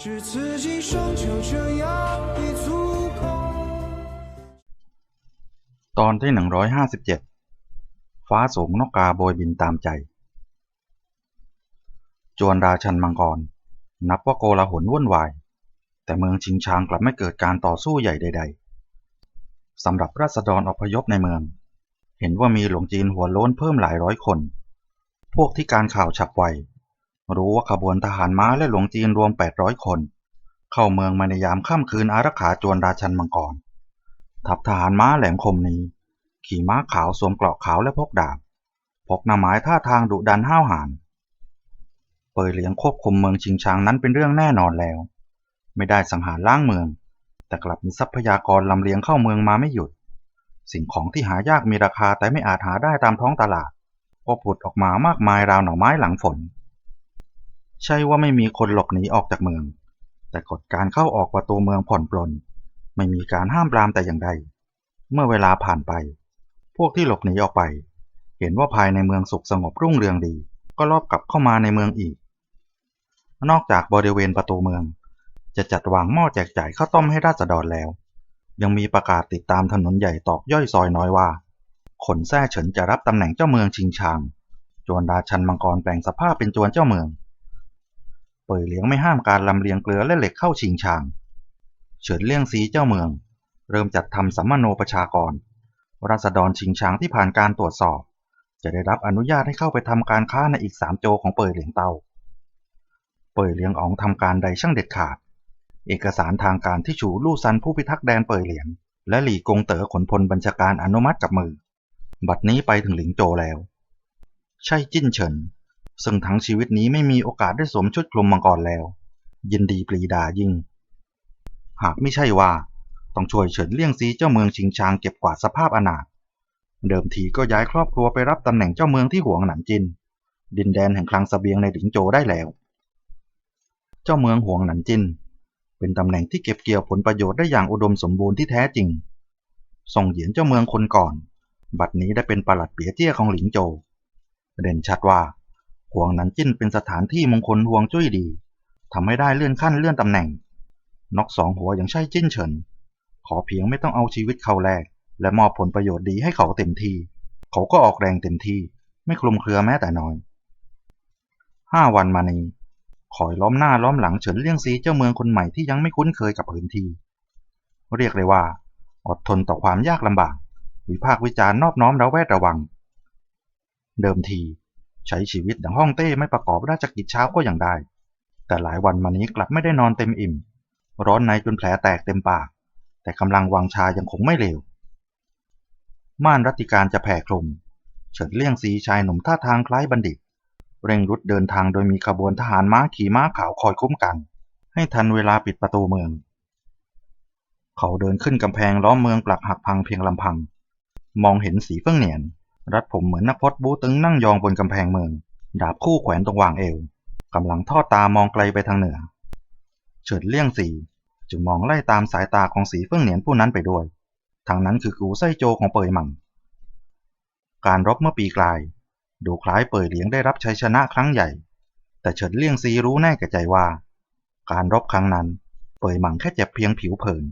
只此一生就这样已足够。 ตอนที่หนึ่งร้อยห้าสิบเจ็ดฟ้าสูงนกกาโบยบินตามใจ จวนราชันมังกร นับว่าโกลาหลวุ่นวาย แต่เมืองชิงชางกลับไม่เกิดการต่อสู้ใหญ่ใด ๆสำหรับราษฎรอพยพในเมือง เห็นว่ามีหลวงจีนหัวโล้นเพิ่มหลายร้อยคน พวกที่การข่าวฉับไว รู้ว่าขบวนทหารม้าและหลวงจีนรวม 800 คน เข้าเมืองมาในยามค่ำคืนอารักขาจวนราชันมังกร ทัพทหารม้าแหลมคมนี้ ขี่ม้าขาวสวมเกราะขาวและพกดาบ พกหน้าไม้ท่าทางดุดันห้าวหาญ เปยเหลียงควบคุมเมืองชิงชางนั้นเป็นเรื่องแน่นอนแล้ว ไม่ได้สังหารล้างเมือง แต่กลับมีทรัพยากรลำเลียงเข้าเมืองมาไม่หยุด สิ่งของที่หายากมีราคาแต่ไม่อาจหาได้ตามท้องตลาดก็ผุดออกมามากมายราวหน่อไม้หลังฝน ใช่ว่าไม่มีคนหลบหนีออกจากเมือง แต่กฎการเข้าออกประตูเมืองผ่อนปลน ไม่มีการห้ามปรามแต่อย่างใด เมื่อเวลาผ่านไป พวกที่หลบหนีออกไป เห็นว่าภายในเมืองสุขสงบรุ่งเรืองดี ก็ลอบกลับเข้ามาในเมืองอีก นอกจากบริเวณประตูเมือง จะจัดวางหม้อแจกจ่ายข้าวต้มให้ราษฎรแล้ว ยังมีประกาศติดตามถนนใหญ่ตอกย่อยซอยน้อยว่าขนแท้เฉินจะรับตำแหน่งเจ้าเมืองชิงชาง จวนราชันมังกรแปลงสภาพเป็นจวนเจ้าเมือง ป่ยเหลียงไม่ห้ามการลำเลียงเกลือและเหล็กเข้าชิงชาง เฉินเลี่ยงซีเจ้าเมือง เริ่มจัดทำสัมมโนประชากร ราษฎรชิงช้างที่ผ่านการตรวจสอบ จะได้รับอนุญาตให้เข้าไปทำการค้าในอีกสามโจของเป่ยเหลียงเตา เป่ยเหลียงอองทำการใดช่างเด็ดขาด เอกสารทางการที่ฉูลู่ซันผู้พิทักษ์แดนเป่ยเหลียง และหลี่กงเต๋อขนพลบัญชาการอนุมัติกับมือ บัดนี้ไปถึงหลิงโจแล้ว ใช่จิ้นเฉิน ซึ่งทั้งชีวิตนี้ไม่มีโอกาสได้สวมชุดคลุมมังกรแล้ว ยินดีปรีดายิ่ง หากไม่ใช่ว่า ต้องช่วยเฉินเลี่ยงซีเจ้าเมืองชิงชางเก็บกวาดสภาพอนาถเดิมทีก็ย้ายครอบครัวไปรับตำแหน่งเจ้าเมืองที่หวงหนันจิน ดินแดนแห่งคลังสเสบียงในหลิงโจได้แล้ว เจ้าเมืองหวงหนันจิน เป็นตำแหน่งที่เก็บเกี่ยวผลประโยชน์ได้อย่างอุดมสมบูรณ์ที่แท้จริงส่งเหยียนเจ้าเมืองคนก่อน บัดนี้ได้เป็นปลัดเปียเจี้ยของหลิงโจเด่นชัดว่า หวงนันจิ้นเป็นสถานที่มงคลหวงจุ้ยดีทำให้ได้เลื่อนขั้นเลื่อนตำแหน่งนกสองหัวอย่างใช่จิ้นเฉิน ขอเพียงไม่ต้องเอาชีวิตเขาแลกและมอบผลประโยชน์ดีให้เขาเต็มที่ เขาก็ออกแรงเต็มที่ ไม่คลุมเครือแม้แต่น้อยห้าวันมานี้คอยล้อมหน้าล้อมหลังเฉินเลี่ยงซีเจ้าเมืองคนใหม่ที่ยังไม่คุ้นเคยกับพื้นที่ เรียกเลยว่า อดทนต่อความยากลำบาก วิพากษ์วิจารณ์นอบน้อมระแวดระวัง เดิมที ใช้ชีวิตดังห้องเต้ไม่ประกอบราชกิจเช้าก็อย่างได้ แต่หลายวันมานี้กลับไม่ได้นอนเต็มอิ่ม ร้อนในจนแผลแตกเต็มปาก แต่กำลังวังชายังคงไม่เลว ม่านรัติการจะแผ่คลุมเฉินเลี่ยงซีชายหนุ่มท่าทางคล้ายบัณฑิต เร่งรุดเดินทางโดยมีขบวนทหารม้าขี่ม้าขาวคอยคุ้มกัน ให้ทันเวลาปิดประตูเมือง เขาเดินขึ้นกำแพงล้อมเมืองปลักหักพังเพียงลำพัง มองเห็นสีเฟื่องเหนียน รัดผมเหมือนนักพจบูตึงนั่งยองบนกำแพงเมือง ดาบคู่แขวนตรงวางเอวกำลังทอดตามองไกลไปทางเหนือ เฉินเลี่ยงสีจึงมองไล่ตามสายตาของสีเฟื่องเหนียนผู้นั้นไปด้วย ทางนั้นคือกูไส้โจของเปยหมังการรบเมื่อปีกลาย ดูคล้ายเปยเหลียงได้รับชัยชนะครั้งใหญ่ แต่เฉินเลี่ยงซีรู้แน่แก่ใจว่า การรบครั้งนั้น เปยหมังแค่เจ็บเพียงผิวเผิน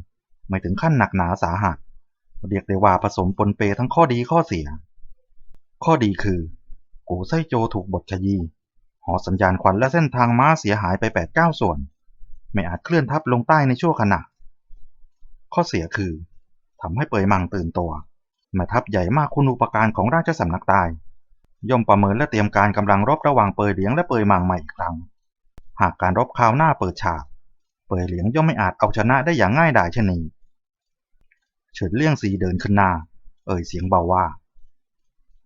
ไม่ถึงขั้นหนักหนาสาหัส เรียกได้ว่าผสมปนเปทั้งข้อดีข้อเสีย ข้อดีคือกูไสโจถูกบทขยี้หอสัญญาณควันและเส้นทางม้าเสียหายไป8ปดเก้าส่วน ไม่อาจเคลื่อนทัพลงใต้ในชั่วขณะ ข้อเสียคือทำให้เปยมังตื่นตัวม่ทัพใหญ่มากคุณอุปการของราชสำนักใต้ย่อมประเมินและเตรียมการกำลังรบระหว่างเปยเหลียงและเปยมังใหม่อีกครั้ง หากการรบคราวหน้าเปิดฉาก เปยเหลียงย่อมไม่อาจเอาชนะได้อย่างง่ายดายเช่นนี้เฉินเลี่ยงสีเดินขึ้นหน้า เอ่ยเสียงเบาว่า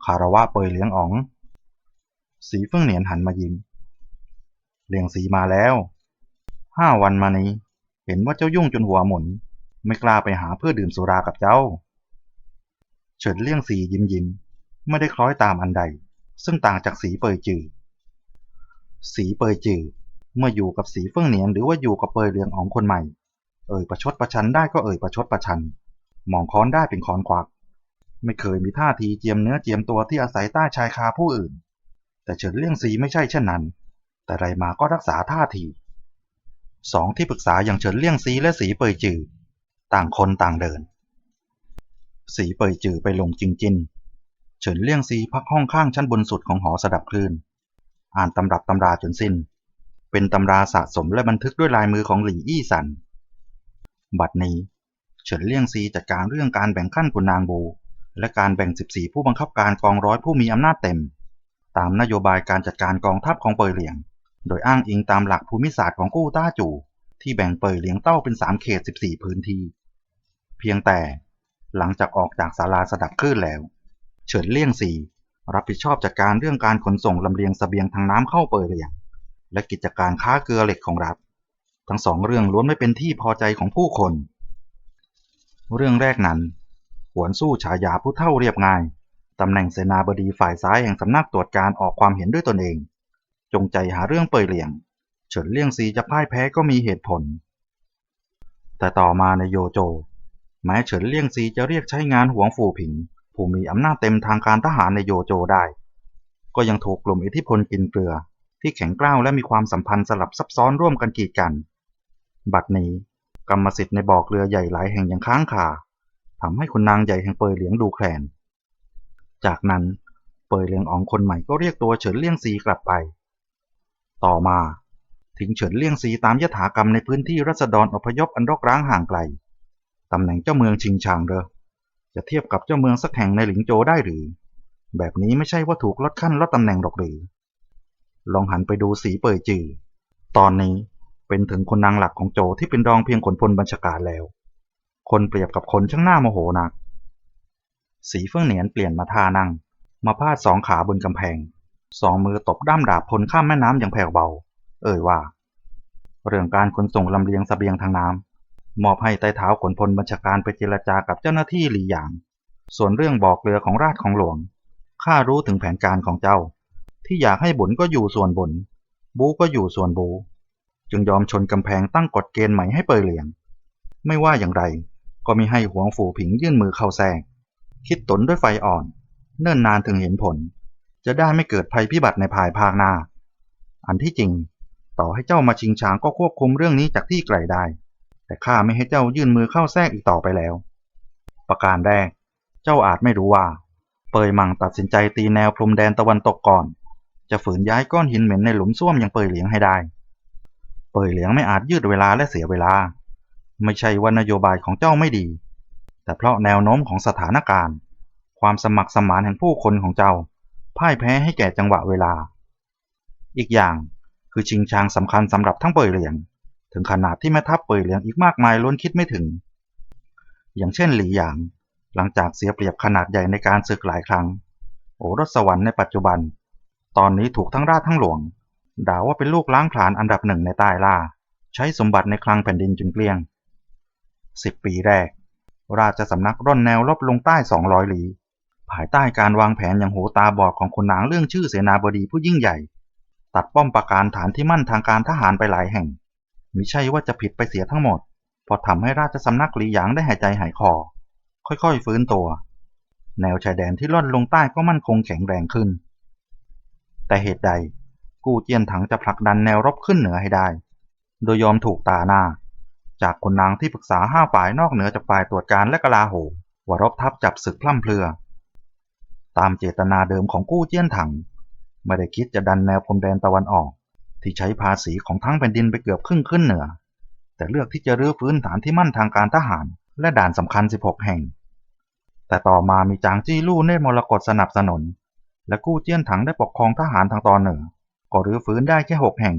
คารวะเปยเหลียงอ๋อง สีเฟื่องเหนียนหันมายิ้มเลียงสีมาแล้ว ห้าวันมานี้ เห็นว่าเจ้ายุ่งจนหัวหมุน ไม่กล้าไปหาเพื่อดื่มสุรากับเจ้า เฉินเลี่ยงสียิ้มยิ้มไม่ได้คล้อยตามอันใด ซึ่งต่างจากสีเปยจือ สีเปยจือเมื่ออยู่กับสีเฟื่องเหนียนหรือว่าอยู่กับเปยเหลียงอ๋องคนใหม่ เอ่ยประชดประชันได้ก็เอ่ยประชดประชัน มองค้อนได้เป็นค้อนควัก ไม่เคยมีท่าทีเจียมเนื้อเจียมตัวที่อาศัยใต้ชายคาผู้อื่น แต่เฉินเลี่ยงสีไม่ใช่เช่นนั้น แต่ไรมาก็รักษาท่าทีสองที่ปรึกษาอย่างเฉินเลี่ยงซีและสีเปยจือ ต่างคนต่างเดิน สีเปยจือไปลงจิงจินเฉินเลี่ยงซีพักห้องข้างชั้นบนสุดของหอสดับคลื่น อ่านตำรับตำราจนสิ้น เป็นตำราสะสมและบันทึกด้วยลายมือของหลี่อี้สัน บัดนี้ เฉินเลี่ยงซีจัดการเรื่องการแบ่งขั้นขุนนางบู และการแบ่ง 14 ผู้บังคับการกองร้อยผู้มีอำนาจเต็ม ตามนโยบายการจัดการกองทัพของเปยเหลียง โดยอ้างอิงตามหลักภูมิศาสตร์ของกู้ต้าจูที่แบ่งเปยเหลียงเต้าเป็น 3 เขต 14 พื้นที่ เพียงแต่หลังจากออกจากศาลาสดับคลื่นแล้ว เฉินเลี่ยงซีรับผิดชอบจัดการเรื่องการขนส่งลำเลียงเสบียงทางน้ำเข้าเปยเหลียง และกิจการค้าเกลือเหล็กของรัฐ ทั้งสองเรื่องล้วนไม่เป็นที่พอใจของผู้คน เรื่องแรกนั้น หวนสู้ฉายาผู้เท่าเรียบง่าย ตำแหน่งเสนาบดีฝ่ายซ้ายแห่งสำนักตรวจการออกความเห็นด้วยตนเอง จงใจหาเรื่องเปยเหลี่ยง เฉินเลี่ยงซีจะพ่ายแพ้ก็มีเหตุผล แต่ต่อมาในโยโจ แม้เฉินเลี่ยงซีจะเรียกใช้งานหวงฝูผิง ผู้มีอำนาจเต็มทางการทหารในโยโจได้ ก็ยังถูกกลุ่มอิทธิพลกินเกลือ ที่แข็งกร้าวและมีความสัมพันธ์สลับซับซ้อนร่วมกันกีดกัน บัดนี้กรรมสิทธิ์ในบ่อเกลือใหญ่หลายแห่งยังค้างคา ทำให้คุณนางใหญ่แห่งเปยเหลียงดูแคลน จากนั้นเปยเหลียงอ๋องคนใหม่ก็เรียกตัวเฉินเลี่ยงซีกลับไป ต่อมาทิ้งเฉินเลี่ยงซีตามยถากรรมในพื้นที่รัษฎรอพยพอันรกร้างห่างไกลตำแหน่งเจ้าเมืองชิงชางเรอจะเทียบกับเจ้าเมืองสักแห่งในหลิงโจได้หรือ แบบนี้ไม่ใช่ว่าถูกลดขั้นลดตำแหน่งหรอกหรือ ลองหันไปดูสีเปยจือ ตอนนี้เป็นถึงคนนางหลักของโจที่เป็นรองเพียงขนพลบัญชาการแล้ว คนเปรียบกับคนช่างหน้าโมโหนัก สีเฟื่องเหนียนเปลี่ยนมาท่านั่ง มาพาดสองขาบนกำแพง สองมือตบด้ามดาบพลข้ามแม่น้ำอย่างแผ่วเบา เอ่ยว่า เรื่องการขนส่งลำเลียงสเสบียงทางน้ำมอบให้ไต่เท้าขนพลบัญชาการไปเจรจากับเจ้าหน้าที่หลีหยาง ส่วนเรื่องบอกเรือของราชของหลวงข้ารู้ถึงแผนการของเจ้า ที่อยากให้บุญก็อยู่ส่วนบุญบูก็อยู่ส่วนบู จึงยอมชนกำแพงตั้งกฎเกณฑ์ใหม่ให้เปยเหลียง ไม่ว่าอย่างไร ก็มีให้หวงฝูผิงยื่นมือเข้าแทรกคิดตนด้วยไฟอ่อน เนิ่นนานถึงเห็นผล จะได้ไม่เกิดภัยพิบัติในภายภาคหน้า อันที่จริง ต่อให้เจ้ามาชิงช้างก็ควบคุมเรื่องนี้จากที่ไกลได้ แต่ข้าไม่ให้เจ้ายื่นมือเข้าแทรกอีกต่อไปแล้ว ประการแรก เจ้าอาจไม่รู้ว่า เปยมังตัดสินใจตีแนวพรมแดนตะวันตกก่อน จะฝืนย้ายก้อนหินเหม็นในหลุมซ่วมอย่างเปยเหลียงให้ได้ เปยเหลียงไม่อาจยืดเวลาและเสียเวลา ไม่ใช่ว่านโยบายของเจ้าไม่ดี แต่เพราะแนวโน้มของสถานการณ์ ความสมัครสมานแห่งผู้คนของเจ้า พ่ายแพ้ให้แก่จังหวะเวลา อีกอย่างคือชิงชางสำคัญสำหรับทั้งเปยเหลียง ถึงขนาดที่แม่ทัพเปยเหลียงอีกมากมายล้วนคิดไม่ถึง อย่างเช่นหลี่หยาง หลังจากเสียเปรียบขนาดใหญ่ในการศึกหลายครั้ง โอรสสวรรค์ในปัจจุบัน ตอนนี้ถูกทั้งราชทั้งหลวงด่าว่าเป็นลูกล้างผลาญอันดับหนึ่งในใต้ล่า ใช้สมบัติในคลังแผ่นดินจนเกลี้ยง สิบปีแรก ราชสำนักร่อนแนวลบลงใต้สองร้อยลี้ภายใต้การวางแผนอย่างโหตาบอดของคนนางเรื่องชื่อเสนาบดีผู้ยิ่งใหญ่ ตัดป้อมปราการฐานที่มั่นทางการทหารไปหลายแห่งมิใช่ว่าจะผิดไปเสียทั้งหมด พอทำให้ราชสำนักหลีหยางได้หายใจหายคอ ค่อยๆ ฟื้นตัว แนวชายแดนที่ล่อนลงใต้ก็มั่นคงแข็งแรงขึ้น แต่เหตุใด กู้เจียนถังจะผลักดันแนวรบขึ้นเหนือให้ได้ โดยยอมถูกตาหน้า จากคนนางที่ปรึกษาห้าฝ่ายนอกเหนือจากฝ่ายตรวจการและกลาโหมว่ารบทัพจับศึกพล่ำเพลือ ตามเจตนาเดิมของกู้เจี้ยนถัง ไม่ได้คิดจะดันแนวพรมแดนตะวันออก ที่ใช้ภาษีของทั้งแผ่นดินไปเกือบครึ่งขึ้นเหนือ แต่เลือกที่จะรื้อฟื้นฐานที่มั่นทางการทหาร และด่านสำคัญ 16 แห่ง แต่ต่อมามีจางจี้ลู่เนตรมรกตสนับสนุน และกู้เจี้ยนถังได้ปกครองทหารทางตอนเหนือ ก็รื้อฟื้นได้แค่ 6 แห่ง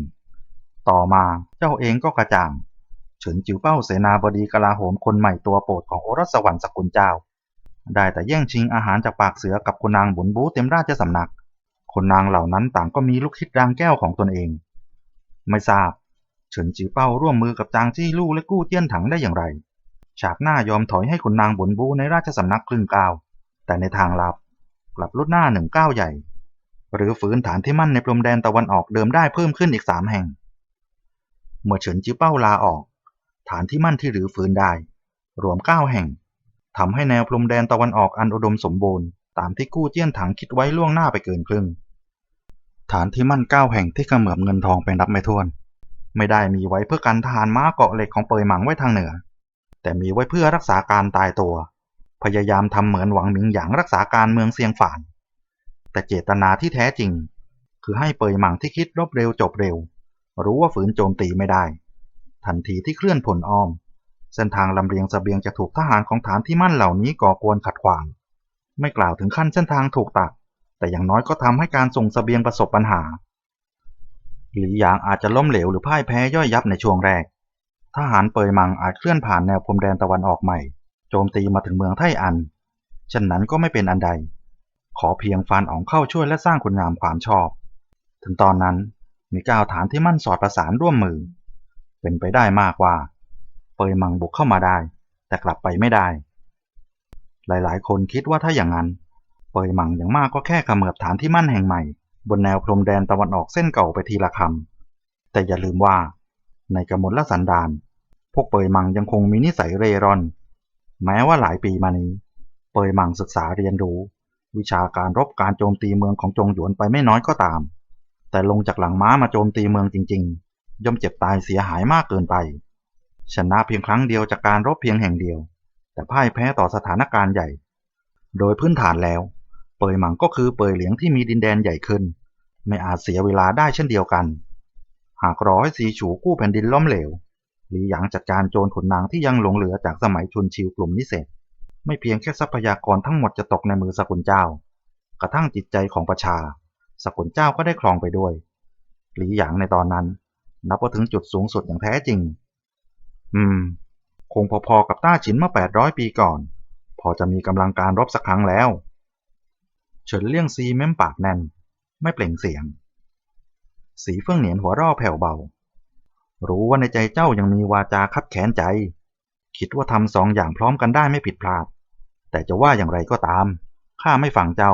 ต่อมาเจ้าเองก็กระจ่าง เฉินจิ๋วเป้าเสนาบดีกลาโหมคนใหม่ตัวโปรดของโอรสสวรรค์สกุลเจ้า ได้แต่แย่งชิงอาหารจากปากเสือกับคุณนางบุญบูเต็มราชสำนัก คนนางเหล่านั้นต่างก็มีลูกคิดรางแก้วของตนเอง ไม่ทราบ เฉินจิ๋วเป้าร่วมมือกับจางจี้ลู่และกู้เจี้ยนถังได้อย่างไร ฉากหน้ายอมถอยให้คุณนางบุญบูในราชสำนักครึ่งก้าว แต่ในทางลับกลับลดหน้าหนึ่งก้าวใหญ่ หรือฝืนฐานที่มั่นในพรมแดนตะวันออกเดิมได้เพิ่มขึ้นอีกสามแห่งเมื่อเฉินจิ๋วเป้าลาออก ฐานที่มั่นที่หรือฟื้นได้ รวมเก้าแห่งทำให้แนวพรมแดนตะวันออกอันอุดมสมบูรณ์ตามที่กู้เจี้ยนถังคิดไว้ล่วงหน้าไปเกินครึ่ง ฐานที่มั่นเก้าแห่งที่กำเหมือบเงินทองไปนับไม่ถ้วน ไม่ได้มีไว้เพื่อกันทหารม้าเกาะเหล็กของเปยหมังไว้ทางเหนือ แต่มีไว้เพื่อรักษาการตายตัว พยายามทำเหมือนหวังหมิงหยางรักษาการเมืองเซียงฝาน แต่เจตนาที่แท้จริง คือให้เปยหมังที่คิดรบเร็วจบเร็ว รู้ว่าฝืนโจมตีไม่ได้ ทันทีที่เคลื่อนผลอ้อม เส้นทางลำเลียงสเสบียงจะถูกทหารของฐานที่มั่นเหล่านี้ก่อกวนขัดขวาง ไม่กล่าวถึงขั้นเส้นทางถูกตัด แต่อย่างน้อยก็ทำให้การส่งสเสบียงประสบปัญหาหลีหยางอาจจะล้มเหลวหรือพ่ายแพ้ย่อยยับในช่วงแรก ทหารเปยมังอาจเคลื่อนผ่านแนวพรมแดนตะวันออกใหม่ โจมตีมาถึงเมืองไทอันเช่นนั้นก็ไม่เป็นอันใด ขอเพียงฟานอ๋องเข้าช่วยและสร้างคุณงามความชอบ ถึงตอนนั้นมีก้าวฐานที่มั่นสอดประสานร่วมมือ เป็นไปได้มากว่า เปยมังบุกเข้ามาได้ แต่กลับไปไม่ได้ หลายๆ คนคิดว่าถ้าอย่างนั้น เปยมังอย่างมากก็แค่ขมือบฐานที่มั่นแห่งใหม่ บนแนวพรมแดนตะวันออกเส้นเก่าไปทีละคำแต่อย่าลืมว่า ในกมละสันดานพวกเปยมังยังคงมีนิสัยเร่ร่อน แม้ว่าหลายปีมานี้ เปยมังศึกษาเรียนรู้ วิชาการรบการโจมตีเมืองของจงหยวนไปไม่น้อยก็ตาม แต่ลงจากหลังม้ามาโจมตีเมืองจริงๆ ย่อมเจ็บตายเสียหายมากเกินไป ชนะเพียงครั้งเดียวจากการรบเพียงแห่งเดียว แต่พ่ายแพ้ต่อสถานการณ์ใหญ่ โดยพื้นฐานแล้ว เปยหมังก็คือเปยเหลียงที่มีดินแดนใหญ่ขึ้น ไม่อาจเสียเวลาได้เช่นเดียวกัน หากรอให้สีฉูกู้แผ่นดินล้มเหลวหลีหยางจัดการโจรขุนนางที่ยังหลงเหลือจากสมัยชุนชิวกลุ่มนิเศษไม่เพียงแค่ทรัพยากรทั้งหมดจะตกในมือสกุลเจ้า กระทั่งจิตใจของประชา สกุลเจ้าก็ได้ครองไปด้วย หลีหยางในตอนนั้น นับว่าถึงจุดสูงสุดอย่างแท้จริง อืม คงพอๆกับต้าฉินเมื่อ 800 ปีก่อน พอจะมีกำลังการรบสักครั้งแล้ว เฉินเลี่ยงซีเม้มปากแน่น ไม่เปล่งเสียง สีเฟื่องเหนียนหัวราะแผ่วเบา รู้ว่าในใจเจ้ายังมีวาจาคับแค้นใจ คิดว่าทำสองอย่างพร้อมกันได้ไม่ผิดพลาด แต่จะว่าอย่างไรก็ตาม ข้าไม่ฟังเจ้า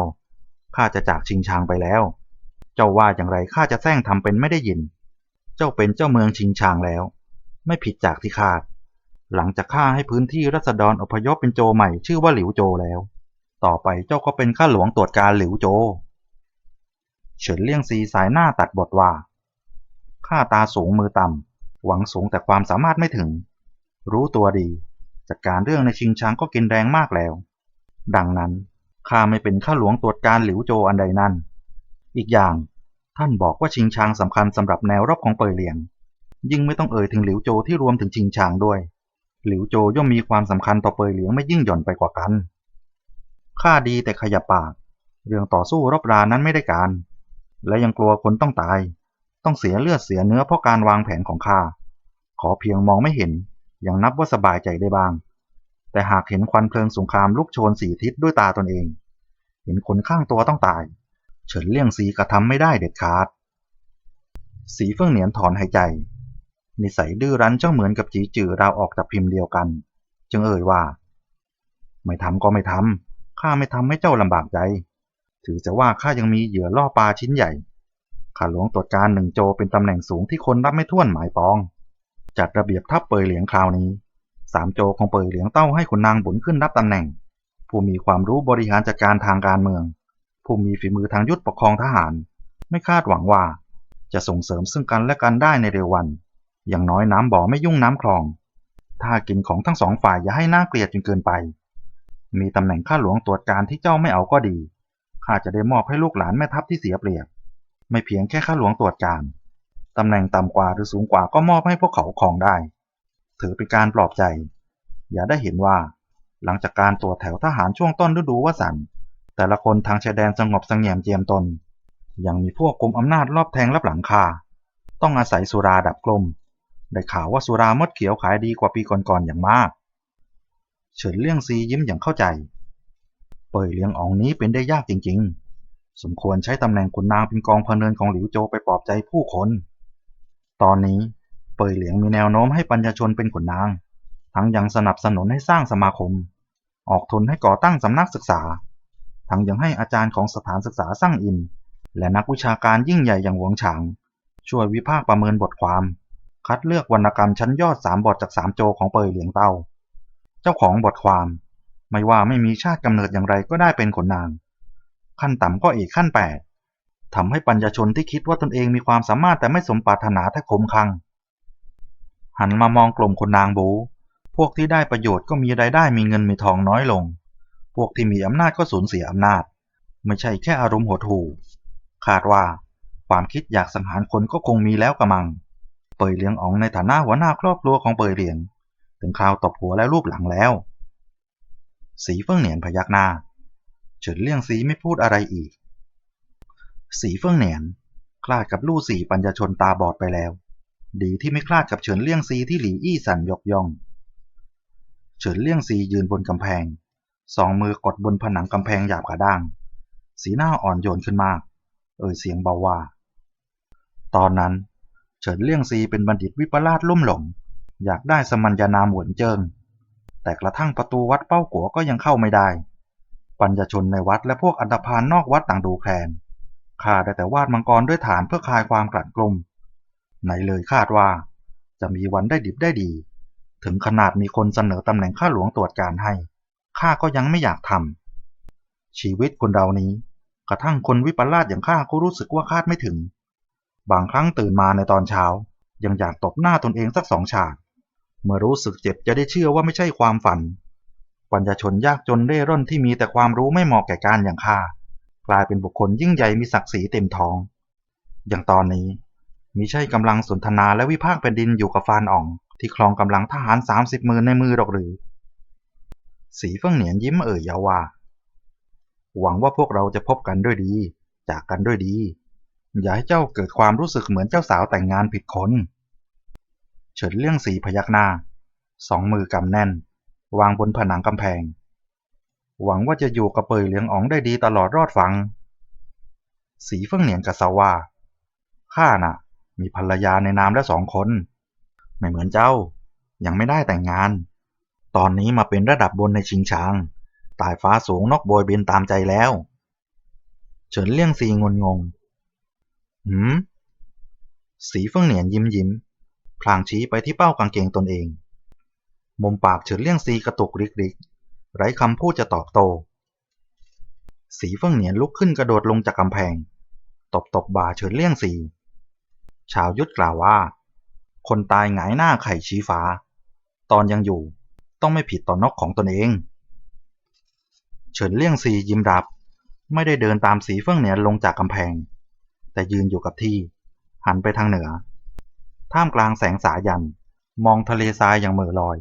ข้าจะจากชิงชางไปแล้ว เจ้าว่าอย่างไรข้าจะแซงทำเป็นไม่ได้ยิน เจ้าเป็นเจ้าเมืองชิงชางแล้ว ไม่ผิดจากที่คาด หลังจากข้าให้พื้นที่รัษฎรอพยพเป็นโจใหม่ชื่อว่าหลิวโจแล้ว ต่อไปเจ้าก็เป็นข้าหลวงตรวจการหลิวโจ เฉินเลี่ยงซีสายหน้าตัดบทว่าข้าตาสูงมือต่ำหวังสูงแต่ความสามารถไม่ถึง รู้ตัวดีจัดการเรื่องในชิงช้างก็กินแรงมากแล้ว ดังนั้นข้าไม่เป็นข้าหลวงตรวจการหลิวโจอันใดนั่น อีกอย่าง ท่านบอกว่าชิงช้างสำคัญสำหรับแนวรบของเปยเหลียง ยิ่งไม่ต้องเอ่ยถึงหลิวโจที่รวมถึงชิงช้างด้วย หลิวโจย่อมมีความสำคัญต่อเปยเหลียงไม่ยิ่งหย่อนไปกว่ากันข้าดีแต่ขยับปาก เรื่องต่อสู้รบรานั้นไม่ได้การ และยังกลัวคนต้องตาย ต้องเสียเลือดเสียเนื้อเพราะการวางแผนของข้าขอเพียงมองไม่เห็นยังนับว่าสบายใจได้บ้าง แต่หากเห็นควันเพลิงสงครามลุกโชนสี่ทิศด้วยตาตนเอง เห็นคนข้างตัวต้องตาย เฉินเลี่ยงสีกระทำไม่ได้เด็ดขาด สีเฟื่องเหนียนถอนหายใจ นิสัยดื้อรั้นเจ้าเหมือนกับจีจือเราออกจากพิมพ์เดียวกัน จึงเอ่ยว่า ไม่ทำก็ไม่ทำข้าไม่ทำให้เจ้าลำบากใจ ถือจะว่าข้ายังมีเหยื่อล่อปลาชิ้นใหญ่ข้าหลวงตรวจการหนึ่งโจเป็นตำแหน่งสูงที่คนรับไม่ถ้วนหมายปอง จัดระเบียบทัพเปยเหลียงคราวนี้สามโจของเปยเหลียงเต้าให้ขุนนางบุญขึ้นรับตำแหน่ง ผู้มีความรู้บริหารจัดการทางการเมือง ผู้มีฝีมือทางยุทธปกครองทหาร ไม่คาดหวังว่า จะส่งเสริมซึ่งกันและกันได้ในเร็ววัน อย่างน้อยน้ำบ่อไม่ยุ่งน้ำคลอง ถ้ากินของทั้งสองฝ่ายอย่าให้น่าเกลียดจนเกินไป มีตำแหน่งข้าหลวงตรวจการที่เจ้าไม่เอาก็ดี ข้าจะได้มอบให้ลูกหลานแม่ทัพที่เสียเปรียบ ไม่เพียงแค่ข้าหลวงตรวจการ ตำแหน่งต่ำกว่าหรือสูงกว่าก็มอบให้พวกเขาครองได้ ถือเป็นการปลอบใจ อย่าได้เห็นว่า หลังจากการตรวจแถวทหารช่วงต้นฤดูวสันต์ แต่ละคนทางชายแดนสงบสงี่ยมเจียมตน ยังมีพวกกลุ่มอำนาจรอบแทงรับหลังคา ต้องอาศัยสุราดับกลม ได้ข่าวว่าสุรามดเขียวขายดีกว่าปีก่อนๆอย่างมาก เฉินเลี่ยงซียิ้มอย่างเข้าใจ เป่ยเลี้ยงอองนี้เป็นได้ยากจริงๆ สมควรใช้ตำแหน่งขุนนางเป็นกองพเนินของหลิวโจไปปลอบใจผู้คน ตอนนี้เป่ยเหลียงมีแนวโน้มให้ปัญญาชนเป็นขุนนาง ทั้งยังสนับสนุนให้สร้างสมาคม ออกทุนให้ก่อตั้งสำนักศึกษา ทั้งยังให้อาจารย์ของสถานศึกษาสร้างอิน และนักวิชาการยิ่งใหญ่อย่างหวงฉาง ช่วยวิพากษ์ประเมินบทความ คัดเลือกวรรณกรรมชั้นยอดสามบทจากสามโจของเปยเหลียงเต้า เจ้าของบทความ ไม่ว่าไม่มีชาติกำเนิดอย่างไรก็ได้เป็นขนนาง ขั้นต่ำก็เอกขั้นแปดทำให้ปัญญชนที่คิดว่าตนเองมีความสามารถแต่ไม่สมปรารถนาแทบคมคัง หันมามองกลุ่มคนนางบู พวกที่ได้ประโยชน์ก็มีรายได้มีเงินมีทองน้อยลง วกที่มีอำนาจก็สูญเสียอำนาจ ไม่ใช่แค่อารมณ์หดหู่ คาดว่า ความคิดอยากสังหารคนก็คงมีแล้วกระมัง เปยเลียงอ๋องในฐานะหัวหน้าครอบครัวของเปยเลียง ถึงคราวตบหัวและรูปหลังแล้ว สีเฟิ่องเหนียนพยักหน้าเฉินเลี่ยงสีไม่พูดอะไรอีก สีเฟิ่องเหนียนคลาดกับลู่สีปัญญชนตาบอดไปแล้ว ดีที่ไม่คลาดกับเฉินเลี่ยงซีที่หลีอี้สันยกย่อง เฉินเลี่ยงซียืนบนกำแพง สองมือกดบนผนังกำแพงหยาบกระด้าง สีหน้าอ่อนโยนขึ้นมาก เอ่ยเสียงเบาว่า ตอนนั้น เฉินเลี่ยงซีเป็นบัณฑิตวิปลาสลุ่มหลง อยากได้สมัญญานามหวนเจิง แต่กระทั่งประตูวัดเป้ากัวก็ยังเข้าไม่ได้ ปัญญชนในวัดและพวกอันธพาลนอกวัดต่างดูแคลนข้าได้แต่วาดมังกรด้วยฐานเพื่อคลายความกลั่นกลุ่มไหนเลยคาดว่า จะมีวันได้ดิบได้ดี ถึงขนาดมีคนเสนอตำแหน่งข้าหลวงตรวจการให้ ข้าก็ยังไม่อยากทำชีวิตคนเรานี้ กระทั่งคนวิปลาสอย่างข้าก็รู้สึกว่าคาดไม่ถึง บางครั้งตื่นมาในตอนเช้า ยังอยากตบหน้าตนเองสักสองฉาก เมื่อรู้สึกเจ็บจะได้เชื่อว่าไม่ใช่ความฝัน ปัญญาชนยากจนเร่ร่อนที่มีแต่ความรู้ไม่เหมาะแก่การอย่างข้ากลายเป็นบุคคลยิ่งใหญ่มีศักดิ์ศรีเต็มท้อง อย่างตอนนี้มิใช่กำลังสนทนาและวิพากษ์แผ่นดินอยู่กับฟานอ่อง ที่คลองกำลังทหารสามสิบมือในมือหรอกหรือ สีเฟิ่งเหนียนยิ้มเอ่ยยาว่าหวังว่าพวกเราจะพบกันด้วยดี จากกันด้วยดี อย่าให้เจ้าเกิดความรู้สึกเหมือนเจ้าสาวแต่งงานผิดคน เฉินเลี่ยงสีพยักหน้า สองมือกำแน่น วางบนผนังกำแพง หวังว่าจะอยู่กับเปยเหลียงอ๋องได้ดีตลอดรอดฟัง สีเฟิ่งเหนียนกับสาว่าข้าน่ะ มีภรรยาในนามและสองคน ไม่เหมือนเจ้า ยังไม่ได้แต่งงาน ตอนนี้มาเป็นระดับบนในชิงชางตายฟ้าสูงนกโบยบินตามใจแล้ว เฉินเลี่ยงซีงนงง หืม สีเฟิ่องเหนียนยิ้มยิ้ม พลางชี้ไปที่เป้ากางเกงตนเอง มุมปากเฉินเลี่ยงซีกระตุกริกริก ไร้คำพูดจะตอบโต สีเฟิ่องเหนียนลุกขึ้นกระโดดลงจากกำแพง ตบตบบ่าเฉินเลี่ยงซี ชาวยุทธกล่าวว่า คนตายหงายหน้าไข่ชี้ฟ้า ตอนยังอยู่ ต้องไม่ผิดต่อนกของตนเอง เฉินเลี่ยงซียิ้มรับ ไม่ได้เดินตามสีเฟิ่องเหนียนลงจากกำแพง แต่ยืนอยู่กับที่ หันไปทางเหนือ ท่ามกลางแสงสายัน มองทะเลทรายอย่างเหม่อลอย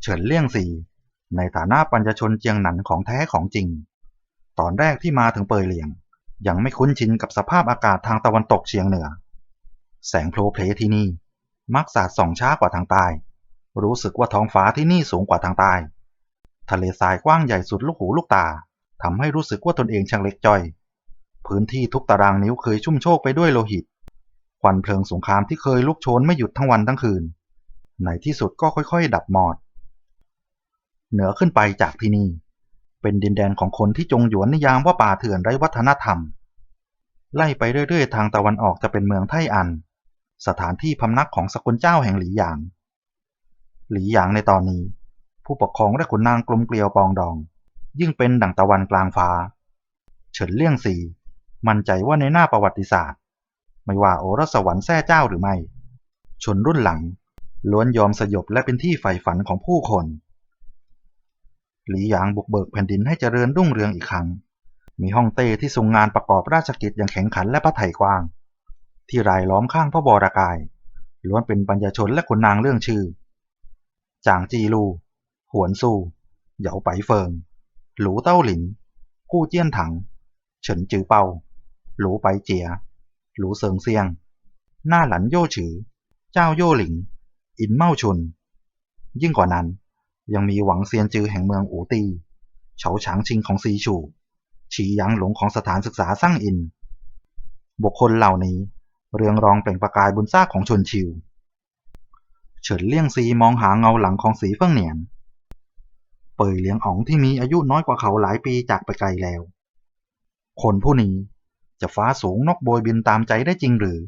เฉินเลี่ยงซีในฐานะปัญญชนเจียงหนันของแท้ของจริง ตอนแรกที่มาถึงเปยเหลียง ยังไม่คุ้นชินกับสภาพอากาศทางตะวันตกเฉียงเหนือ แสงโพลเพลที่นี่มักสาดส่องช้ากว่าทางใต้ รู้สึกว่าท้องฟ้าที่นี่สูงกว่าทางใต้ ทะเลทรายกว้างใหญ่สุดลูกหูลูกตาทำให้รู้สึกว่าตนเองช่างเล็กจ้อย พื้นที่ทุกตารางนิ้วเคยชุ่มโชกไปด้วยโลหิต ควันเพลิงสงครามที่เคยลุกโชนไม่หยุดทั้งวันทั้งคืน ในที่สุดก็ค่อยๆ ดับหมอด เหนือขึ้นไปจากที่นี่ เป็นดินแดนของคนที่จงหยวนนิยามว่าป่าเถื่อนไร้วัฒนธรรม ไล่ไปเรื่อยๆ ทางตะวันออกจะเป็นเมืองไทอัน สถานที่พำนักของสกุลเจ้าแห่งหลีหยาง หลีหยางในตอนนี้ ผู้ปกครองและขุนนางกลมเกลียวปองดอง ยิ่งเป็นดั่งตะวันกลางฟ้า เฉินเลี่ยงซีมั่นใจว่าในหน้าประวัติศาสตร์ ไม่ว่าโอรสวรรค์แท้เจ้าหรือไม่ ชนรุ่นหลัง ล้วนยอมสยบและเป็นที่ใฝ่ฝันของผู้คน หลีหยางบุกเบิกแผ่นดินให้เจริญรุ่งเรืองอีกครั้ง มีฮ่องเต้ที่ทรงงานประกอบราชกิจอย่างแข็งขันและพระไถ่กว้าง ที่รายล้อมข้างพระบรากายล้วนเป็นปัญญาชนและขุนนางเรื่องชื่อ จางจีลูหวนซูเหยาไปเฟิง หลูเต้าหลิน กู้เจี้ยนถัง เฉินจือเปา หลูไปเจีย หลูเซิงเซียง หน้าหลันโย่ฉือ เจ้าโย่หลิง อินเม่าชุน ยิ่งกว่านั้น ยังมีหวังเซียนจือแห่งเมืองอูตี เฉาฉางชิงของซีชู ฉีหยางหลงของสถานศึกษาสร้างอิน บุคคลเหล่านี้เรืองรองเปล่งประกายบุญซากของชนชิว เฉินเลี่ยงซีมองหาเงาหลังของสีเฟิ่งเหนียน เปยเลียงอ๋องที่มีอายุน้อยกว่าเขาหลายปีจากไปไกลแล้ว คนผู้นี้จะฟ้าสูงนกโบยบินตามใจได้จริงหรือ